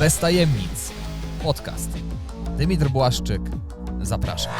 Bez tajemnic. Podcast. Dymitr Błaszczyk. Zapraszam.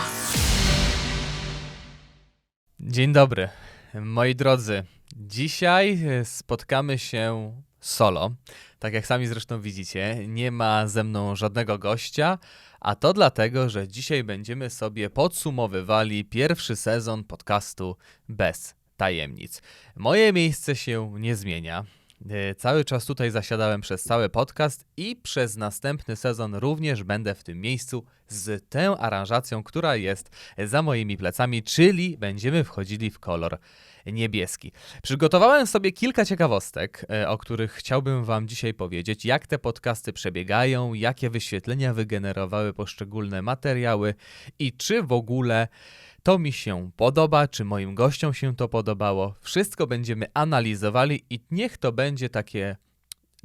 Dzień dobry, moi drodzy. Dzisiaj e, spotkamy się solo. Tak jak sami zresztą widzicie, nie ma ze mną żadnego gościa, a to dlatego, że dzisiaj będziemy sobie podsumowywali pierwszy sezon podcastu Bez Tajemnic. Moje miejsce się nie zmienia. E, Cały czas tutaj zasiadałem przez cały podcast i przez następny sezon również będę w tym miejscu z tą aranżacją, która jest za moimi plecami, czyli będziemy wchodzili w kolor niebieski. Przygotowałem sobie kilka ciekawostek, e, o których chciałbym Wam dzisiaj powiedzieć, jak te podcasty przebiegają, jakie wyświetlenia wygenerowały poszczególne materiały i czy w ogóle to mi się podoba, czy moim gościom się to podobało. Wszystko będziemy analizowali i niech to będzie takie,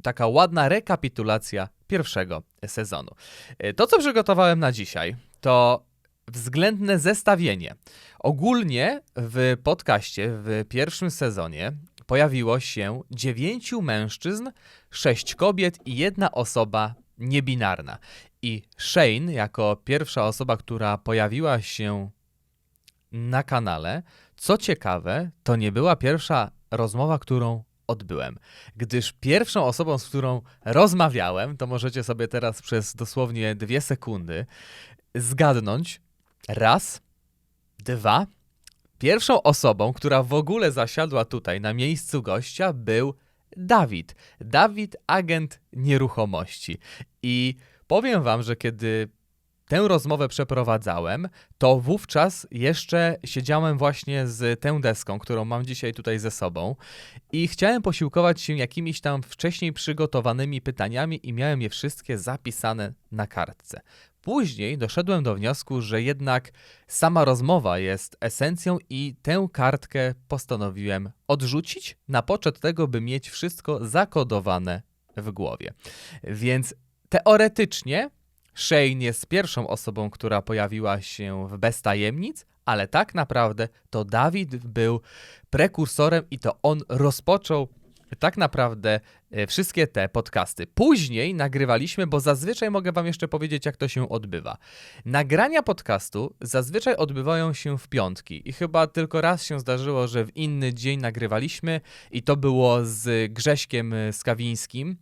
taka ładna rekapitulacja pierwszego sezonu. E, To, co przygotowałem na dzisiaj, to względne zestawienie. Ogólnie w podcaście w pierwszym sezonie pojawiło się dziewięciu mężczyzn, sześć kobiet i jedna osoba niebinarna. I Shane, jako pierwsza osoba, która pojawiła się na kanale, co ciekawe, to nie była pierwsza rozmowa, którą odbyłem, gdyż pierwszą osobą, z którą rozmawiałem, to możecie sobie teraz przez dosłownie dwie sekundy zgadnąć, raz, dwa. Pierwszą osobą, która w ogóle zasiadła tutaj na miejscu gościa, był Dawid. Dawid, agent nieruchomości. I powiem wam, że kiedy tę rozmowę przeprowadzałem, to wówczas jeszcze siedziałem właśnie z tą deską, którą mam dzisiaj tutaj ze sobą i chciałem posiłkować się jakimiś tam wcześniej przygotowanymi pytaniami i miałem je wszystkie zapisane na kartce. Później doszedłem do wniosku, że jednak sama rozmowa jest esencją i tę kartkę postanowiłem odrzucić na poczet tego, by mieć wszystko zakodowane w głowie. Więc teoretycznie Shane jest pierwszą osobą, która pojawiła się w Bez Tajemnic, ale tak naprawdę to Dawid był prekursorem i to on rozpoczął tak naprawdę e, wszystkie te podcasty. Później nagrywaliśmy, bo zazwyczaj mogę Wam jeszcze powiedzieć, jak to się odbywa. Nagrania podcastu zazwyczaj odbywają się w piątki i chyba tylko raz się zdarzyło, że w inny dzień nagrywaliśmy i to było z Grześkiem e, Skawińskim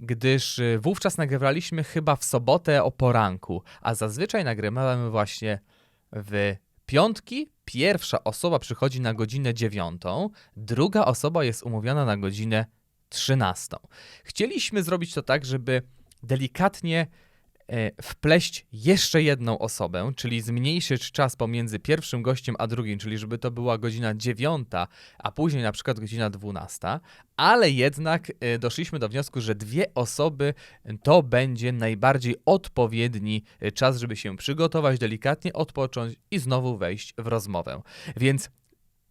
gdyż y, wówczas nagrywaliśmy chyba w sobotę o poranku, a zazwyczaj nagrywamy właśnie w piątki. Pierwsza osoba przychodzi na godzinę dziewiątą, druga osoba jest umówiona na godzinę trzynastą. Chcieliśmy zrobić to tak, żeby delikatnie wpleść jeszcze jedną osobę, czyli zmniejszyć czas pomiędzy pierwszym gościem a drugim, czyli żeby to była godzina dziewiąta, a później na przykład godzina dwunasta, ale jednak e, doszliśmy do wniosku, że dwie osoby to będzie najbardziej odpowiedni e, czas, żeby się przygotować, delikatnie odpocząć i znowu wejść w rozmowę. Więc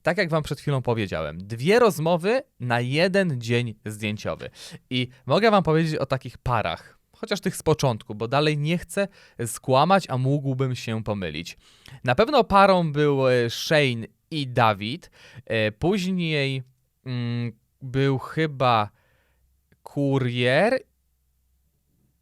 tak jak wam przed chwilą powiedziałem, dwie rozmowy na jeden dzień zdjęciowy. I mogę wam powiedzieć o takich parach, chociaż tych z początku, bo dalej nie chcę skłamać, a mógłbym się pomylić. Na pewno parą był e, Shane i Dawid. E, Później mm, był chyba kurier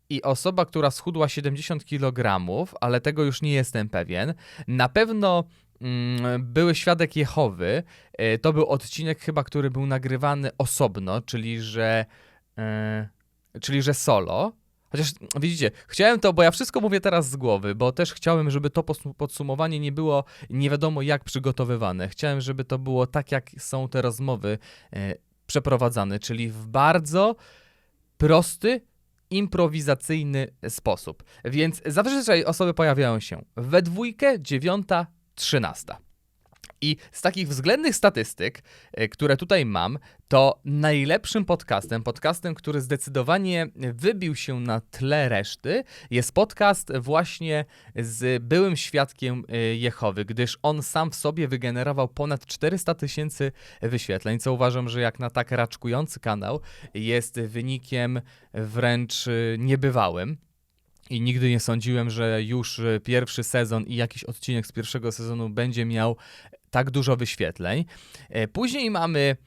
i osoba, która schudła 70 kg, ale tego już nie jestem pewien. Na pewno mm, były świadek Jehowy. E, To był odcinek chyba, który był nagrywany osobno, czyli że, e, czyli że solo. Chociaż widzicie, chciałem to, bo ja wszystko mówię teraz z głowy, bo też chciałem, żeby to podsumowanie nie było nie wiadomo jak przygotowywane. Chciałem, żeby to było tak, jak są te rozmowy e, przeprowadzane, czyli w bardzo prosty, improwizacyjny sposób. Więc zazwyczaj osoby pojawiają się we dwójkę, dziewiąta, trzynasta. I z takich względnych statystyk, e, które tutaj mam, to najlepszym podcastem, podcastem, który zdecydowanie wybił się na tle reszty, jest podcast właśnie z byłym świadkiem e, Jehowy, gdyż on sam w sobie wygenerował ponad 400 tysięcy wyświetleń, co uważam, że jak na tak raczkujący kanał jest wynikiem wręcz e, niebywałym. I nigdy nie sądziłem, że już pierwszy sezon i jakiś odcinek z pierwszego sezonu będzie miał tak dużo wyświetleń. E, Później mamy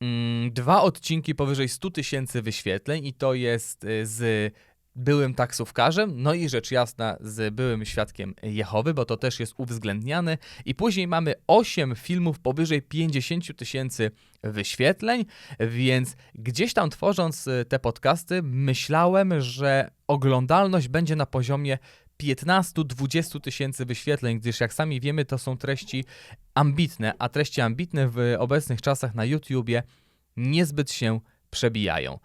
mm, dwa odcinki powyżej 100 tysięcy wyświetleń i to jest e, z byłym taksówkarzem, no i rzecz jasna z byłym świadkiem Jehowy, bo to też jest uwzględniane. I później mamy 8 filmów powyżej 50 tysięcy wyświetleń, więc gdzieś tam tworząc y, te podcasty, myślałem, że oglądalność będzie na poziomie 15-20 tysięcy wyświetleń, gdyż jak sami wiemy, to są treści ambitne, a treści ambitne w obecnych czasach na YouTubie niezbyt się przebijają.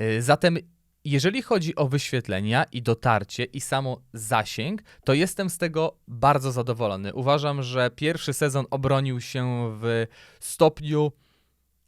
Y, Zatem jeżeli chodzi o wyświetlenia i dotarcie i samo zasięg, to jestem z tego bardzo zadowolony. Uważam, że pierwszy sezon obronił się w stopniu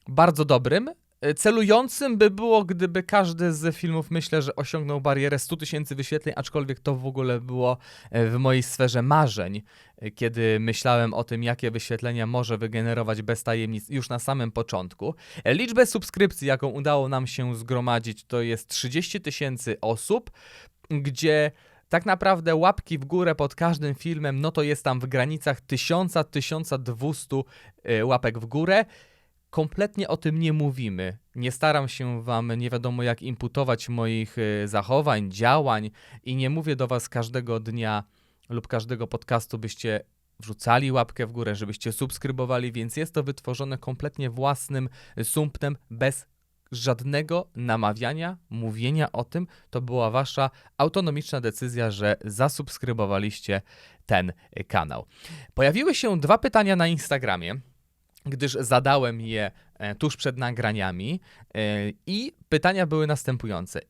bardzo dobrym. E, Celującym by było, gdyby każdy z filmów, myślę, że osiągnął barierę 100 tysięcy wyświetleń, aczkolwiek to w ogóle było e, w mojej sferze marzeń, e, kiedy myślałem o tym, jakie wyświetlenia może wygenerować bez tajemnic już na samym początku. Liczbę subskrypcji, jaką udało nam się zgromadzić, to jest 30 tysięcy osób, gdzie tak naprawdę łapki w górę pod każdym filmem, no to jest tam w granicach 1000-1200 e, łapek w górę kompletnie o tym nie mówimy. Nie staram się wam nie wiadomo jak imputować moich y, zachowań, działań i nie mówię do was każdego dnia lub każdego podcastu, byście wrzucali łapkę w górę, żebyście subskrybowali, więc jest to wytworzone kompletnie własnym sumptem, bez żadnego namawiania, mówienia o tym. To była wasza autonomiczna decyzja, że zasubskrybowaliście ten y, kanał. Pojawiły się dwa pytania na Instagramie gdyż zadałem je e, tuż przed nagraniami e, i pytania były następujące.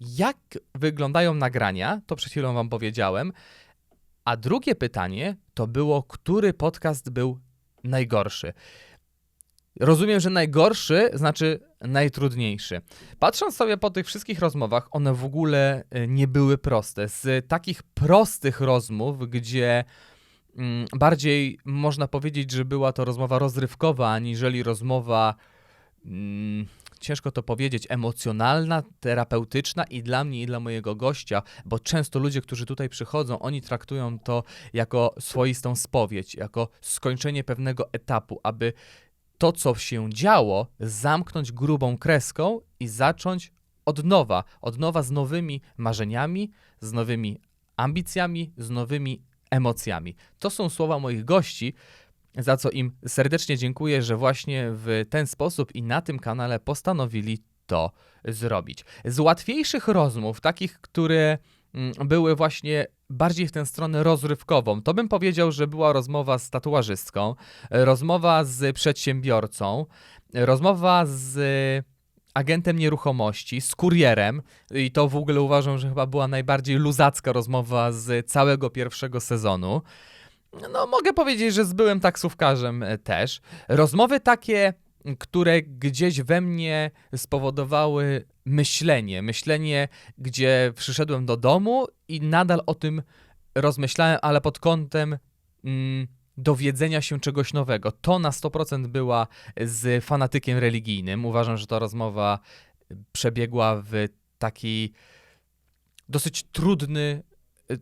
Jak wyglądają nagrania? To przed chwilą wam powiedziałem. A drugie pytanie to było, który podcast był najgorszy? Rozumiem, że najgorszy znaczy najtrudniejszy. Patrząc sobie po tych wszystkich rozmowach, one w ogóle e, nie były proste. Z takich prostych rozmów, gdzie bardziej można powiedzieć, że była to rozmowa rozrywkowa, aniżeli rozmowa, mm, ciężko to powiedzieć, emocjonalna, terapeutyczna i dla mnie, i dla mojego gościa, bo często ludzie, którzy tutaj przychodzą, oni traktują to jako swoistą spowiedź, jako skończenie pewnego etapu, aby to, co się działo, zamknąć grubą kreską i zacząć od nowa, od nowa z nowymi marzeniami, z nowymi ambicjami, z nowymi emocjami. To są słowa moich gości, za co im serdecznie dziękuję, że właśnie w ten sposób i na tym kanale postanowili to zrobić. Z łatwiejszych rozmów, takich, które mm, były właśnie bardziej w tę stronę rozrywkową, to bym powiedział, że była rozmowa z tatuażystką, rozmowa z przedsiębiorcą, rozmowa z agentem nieruchomości, z kurierem i to w ogóle uważam, że chyba była najbardziej luzacka rozmowa z całego pierwszego sezonu. No, mogę powiedzieć, że z byłym taksówkarzem e, też. Rozmowy takie, które gdzieś we mnie spowodowały myślenie. Myślenie, gdzie przyszedłem do domu i nadal o tym rozmyślałem, ale pod kątem mm, dowiedzenia się czegoś nowego. To na 100% była z fanatykiem religijnym. Uważam, że ta rozmowa przebiegła w taki dosyć trudny,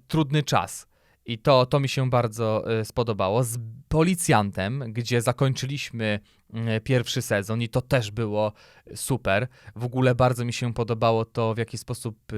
trudny czas. I to, to mi się bardzo e, spodobało. Z policjantem, gdzie zakończyliśmy e, pierwszy sezon, i to też było super. W ogóle bardzo mi się podobało to, w jaki sposób e,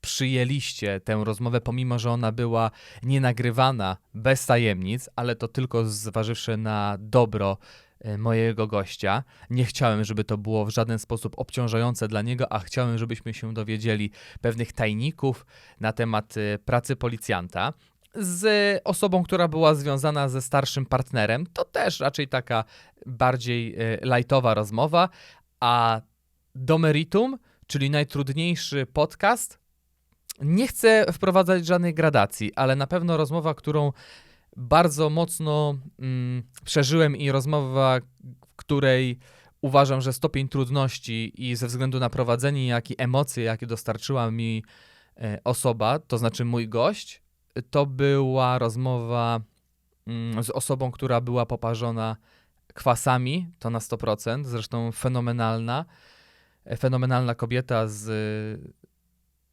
przyjęliście tę rozmowę, pomimo że ona była nienagrywana bez tajemnic, ale to tylko zważywszy na dobro e, mojego gościa. Nie chciałem, żeby to było w żaden sposób obciążające dla niego, a chciałem, żebyśmy się dowiedzieli pewnych tajników na temat e, pracy policjanta. Z osobą, która była związana ze starszym partnerem, to też raczej taka bardziej e, lightowa rozmowa, a do meritum, czyli najtrudniejszy podcast, nie chcę wprowadzać żadnej gradacji, ale na pewno rozmowa, którą bardzo mocno mm, przeżyłem i rozmowa, w której uważam, że stopień trudności i ze względu na prowadzenie, jak i emocje, jakie dostarczyła mi e, osoba, to znaczy mój gość, to była rozmowa mm, z osobą, która była poparzona kwasami, to na 100%, zresztą fenomenalna, e, fenomenalna kobieta z,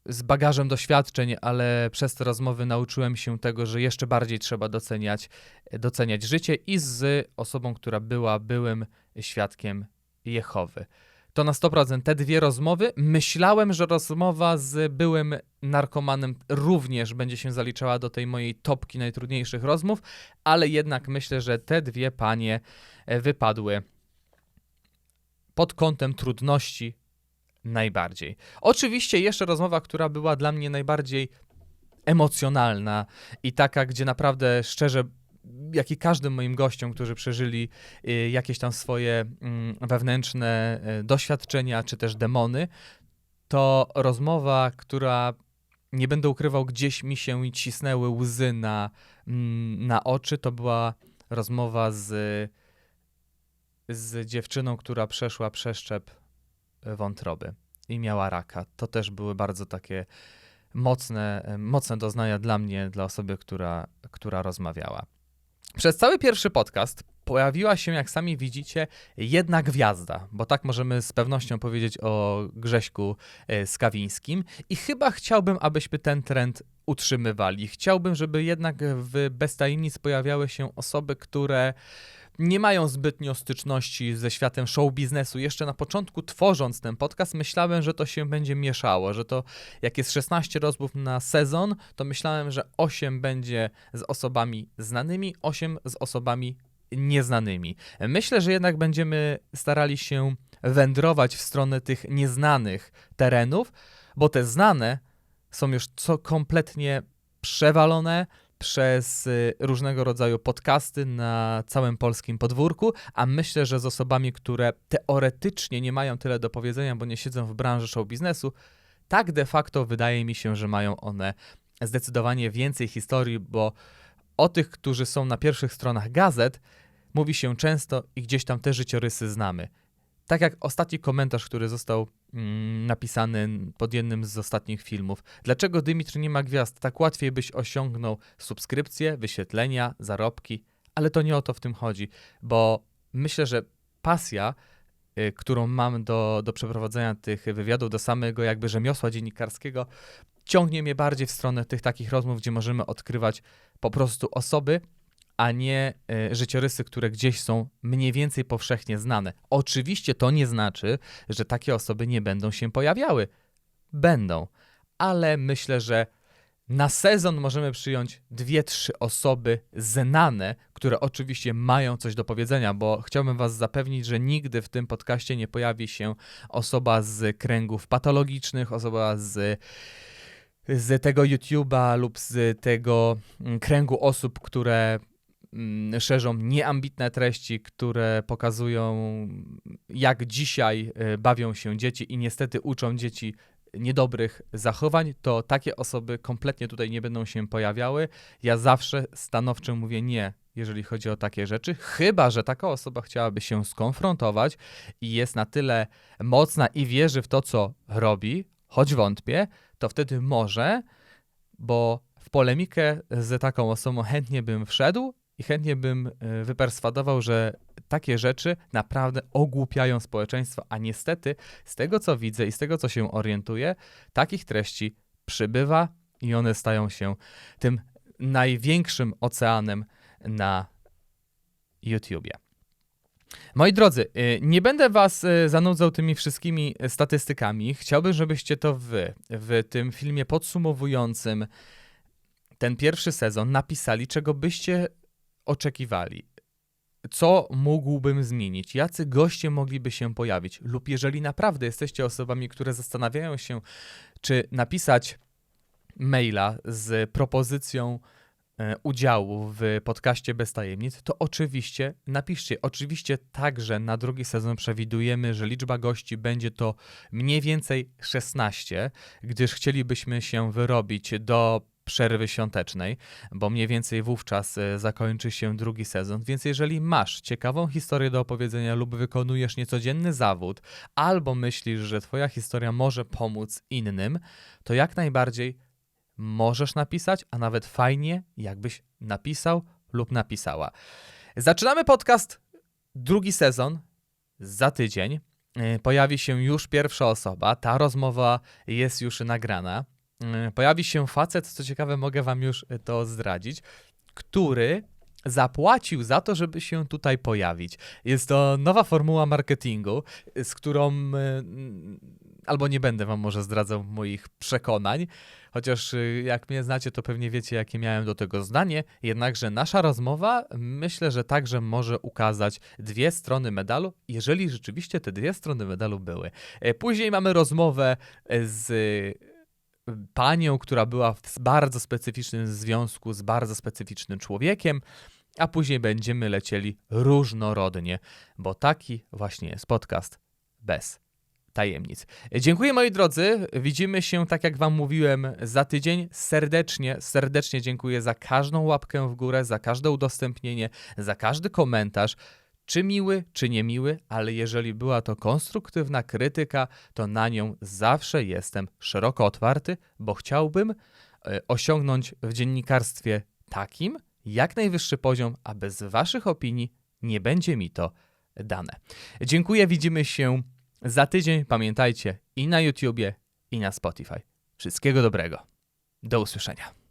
z bagażem doświadczeń, ale przez te rozmowy nauczyłem się tego, że jeszcze bardziej trzeba doceniać, doceniać życie i z osobą, która była byłym świadkiem Jehowy. to na 100% te dwie rozmowy. Myślałem, że rozmowa z byłym narkomanem również będzie się zaliczała do tej mojej topki najtrudniejszych rozmów, ale jednak myślę, że te dwie panie e, wypadły pod kątem trudności najbardziej. Oczywiście jeszcze rozmowa, która była dla mnie najbardziej emocjonalna i taka, gdzie naprawdę szczerze, jak i każdym moim gościom, którzy przeżyli y, jakieś tam swoje mm, wewnętrzne y, doświadczenia czy też demony, to rozmowa, która nie będę ukrywał, gdzieś mi się cisnęły łzy na, mm, na oczy, to była rozmowa z, z dziewczyną, która przeszła przeszczep wątroby i miała raka. To też były bardzo takie mocne, mocne doznania dla mnie, dla osoby, która, która rozmawiała. Przez cały pierwszy podcast pojawiła się, jak sami widzicie, jedna gwiazda, bo tak możemy z pewnością powiedzieć o Grześku e, Skawińskim i chyba chciałbym, abyśmy ten trend utrzymywali. Chciałbym, żeby jednak w Bez Tajemnic pojawiały się osoby, które nie mają zbytnio styczności ze światem show biznesu. Jeszcze na początku tworząc ten podcast myślałem, że to się będzie mieszało, że to jak jest 16 rozmów na sezon, to myślałem, że 8 będzie z osobami znanymi, 8 z osobami nieznanymi. Myślę, że jednak będziemy starali się wędrować w stronę tych nieznanych terenów, bo te znane są już co kompletnie przewalone, przez y, różnego rodzaju podcasty na całym polskim podwórku, a myślę, że z osobami, które teoretycznie nie mają tyle do powiedzenia, bo nie siedzą w branży show biznesu, tak de facto wydaje mi się, że mają one zdecydowanie więcej historii, bo o tych, którzy są na pierwszych stronach gazet, mówi się często i gdzieś tam te życiorysy znamy. Tak jak ostatni komentarz, który został napisany pod jednym z ostatnich filmów. Dlaczego Dymitr nie ma gwiazd? Tak łatwiej byś osiągnął subskrypcje, wyświetlenia, zarobki, ale to nie o to w tym chodzi, bo myślę, że pasja, y, którą mam do, do przeprowadzenia tych wywiadów, do samego jakby rzemiosła dziennikarskiego, ciągnie mnie bardziej w stronę tych takich rozmów, gdzie możemy odkrywać po prostu osoby, a nie y, życiorysy, które gdzieś są mniej więcej powszechnie znane. Oczywiście to nie znaczy, że takie osoby nie będą się pojawiały. Będą, ale myślę, że na sezon możemy przyjąć dwie, trzy osoby znane, które oczywiście mają coś do powiedzenia, bo chciałbym Was zapewnić, że nigdy w tym podcaście nie pojawi się osoba z kręgów patologicznych, osoba z z tego YouTube'a lub z tego mm, kręgu osób, które szerzą nieambitne treści, które pokazują, jak dzisiaj e, bawią się dzieci i niestety uczą dzieci niedobrych zachowań, to takie osoby kompletnie tutaj nie będą się pojawiały. Ja zawsze stanowczo mówię nie, jeżeli chodzi o takie rzeczy, chyba że taka osoba chciałaby się skonfrontować i jest na tyle mocna i wierzy w to, co robi, choć wątpię, to wtedy może, bo w polemikę z taką osobą chętnie bym wszedł i chętnie bym e, wyperswadował, że takie rzeczy naprawdę ogłupiają społeczeństwo, a niestety z tego co widzę i z tego co się orientuję, takich treści przybywa i one stają się tym największym oceanem na YouTubie. Moi drodzy, e, nie będę was e, zanudzał tymi wszystkimi statystykami. Chciałbym, żebyście to wy w tym filmie podsumowującym ten pierwszy sezon napisali, czego byście oczekiwali? Co mógłbym zmienić? Jacy goście mogliby się pojawić? Lub jeżeli naprawdę jesteście osobami, które zastanawiają się, czy napisać maila z propozycją e, udziału w podcaście Bez Tajemnic, to oczywiście napiszcie. Oczywiście także na drugi sezon przewidujemy, że liczba gości będzie to mniej więcej 16, gdyż chcielibyśmy się wyrobić do przerwy świątecznej, bo mniej więcej wówczas e, zakończy się drugi sezon. Więc jeżeli masz ciekawą historię do opowiedzenia lub wykonujesz niecodzienny zawód, albo myślisz, że Twoja historia może pomóc innym, to jak najbardziej możesz napisać, a nawet fajnie, jakbyś napisał lub napisała. Zaczynamy podcast, drugi sezon za tydzień. E, pojawi się już pierwsza osoba. Ta rozmowa jest już nagrana. E, pojawi się facet, co ciekawe, mogę wam już to zdradzić, który zapłacił za to, żeby się tutaj pojawić. Jest to nowa formuła marketingu, z którą albo nie będę wam może zdradzał moich przekonań, chociaż jak mnie znacie, to pewnie wiecie, jakie miałem do tego zdanie. Jednakże nasza rozmowa myślę, że także może ukazać dwie strony medalu, jeżeli rzeczywiście te dwie strony medalu były. Później mamy rozmowę z panią, która była w bardzo specyficznym związku z bardzo specyficznym człowiekiem, a później będziemy lecieli różnorodnie, bo taki właśnie jest podcast bez tajemnic. Dziękuję moi drodzy, widzimy się tak jak wam mówiłem za tydzień. Serdecznie, serdecznie dziękuję za każdą łapkę w górę, za każde udostępnienie, za każdy komentarz. Czy miły, czy niemiły, ale jeżeli była to konstruktywna krytyka, to na nią zawsze jestem szeroko otwarty, bo chciałbym e, osiągnąć w dziennikarstwie takim jak najwyższy poziom, a bez Waszych opinii nie będzie mi to dane. Dziękuję, widzimy się za tydzień. Pamiętajcie i na YouTubie, i na Spotify. Wszystkiego dobrego. Do usłyszenia.